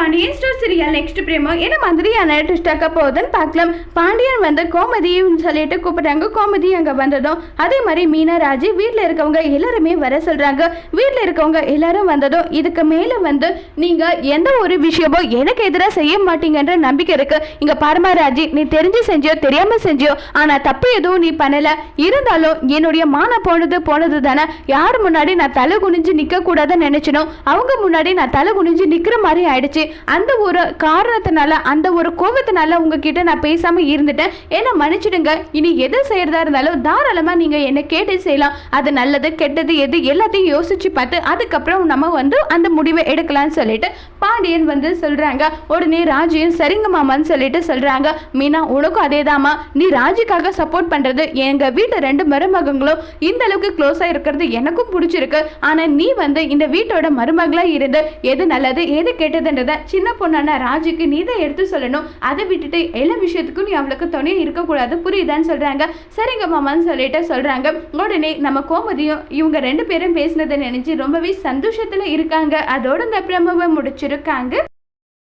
Pandian stores serial next promo என்ன மாதிரியான ட்விஸ்டாக்க போகுதுன்னு பார்க்கலாம். பாண்டியன் வந்து கோமதியும் சொல்லிட்டு கூப்பிட்டாங்க. கோமதி அங்கே வந்ததும் அதே மாதிரி மீனா ராஜி வீட்டில் இருக்கவங்க எல்லாருமே வர சொல்கிறாங்க வீட்டில் இருக்கவங்க எல்லாரும் வந்ததும் இதுக்கு மேலே வந்து நீங்கள் எந்த ஒரு விஷயமோ எனக்கு எதிராக செய்ய மாட்டீங்கன்ற நம்பிக்கை இருக்குது இங்கே பரமராஜி நீ தெரிஞ்சு செஞ்சியோ தெரியாமல் செஞ்சியோ ஆனால் தப்பு எதுவும் நீ பண்ணலை. இருந்தாலும் என்னுடைய மானம் போனது போனது தானே யார் முன்னாடி நான் தலை குனிஞ்சு நிற்கக்கூடாதுன்னு கூடாதுன்னு அவங்க முன்னாடி நான் தலை குனிஞ்சு நிற்கிற மாதிரி ஆயிடுச்சு. அந்த ஒரு காரணத்தினால அந்த ஒரு கோபத்தினால உங்ககிட்ட நான் பேசாம இருந்துட்டேன். என்ன மன்னிச்சிடுங்க. இனி எது செய்யறதா இருந்தாலும் தாராளமா நீங்க என்ன கேட்டு செய்யலாம். அது நல்லது கெட்டது எது எல்லாத்தையும் யோசிச்சு பார்த்து அதுக்கப்புறம் நம்ம வந்து அந்த முடிவை எடுக்கலாம்னு சொல்லிட்டு பாண்டியன் வந்து சொல்றாங்க. உடனே ராஜியும் சரிங்க மாமான்னு சொல்லிட்டு சொல்றாங்க. மீனா உனக்கும் அதேதாம்மா. நீ ராஜிக்காக சப்போர்ட் பண்றது எங்க வீட்டு ரெண்டு மருமகங்களும் இந்த அளவுக்கு க்ளோஸா இருக்கிறது எனக்கும் பிடிச்சிருக்கு. ஆனா நீ வந்து இந்த வீட்டோட மருமகளா இருந்து எது நல்லது எது கெட்டதுன்றத சின்ன பொண்ணான ராஜுக்கு நீ தான் எடுத்து சொல்லணும். அதை விட்டுட்டு எல்லா விஷயத்துக்கும் நீ அவளுக்கு துணை இருக்கக்கூடாது. புரியுதான்னு சொல்றாங்க. சரிங்க மாமான்னு சொல்லிட்டு சொல்கிறாங்க உடனே நம்ம கோமதியும் இவங்க ரெண்டு பேரும் பேசினதை நினச்சி ரொம்பவே சந்தோஷத்தில் இருக்காங்க. அதோட இந்த பிரமவை முடிச்சிருக்காங்க.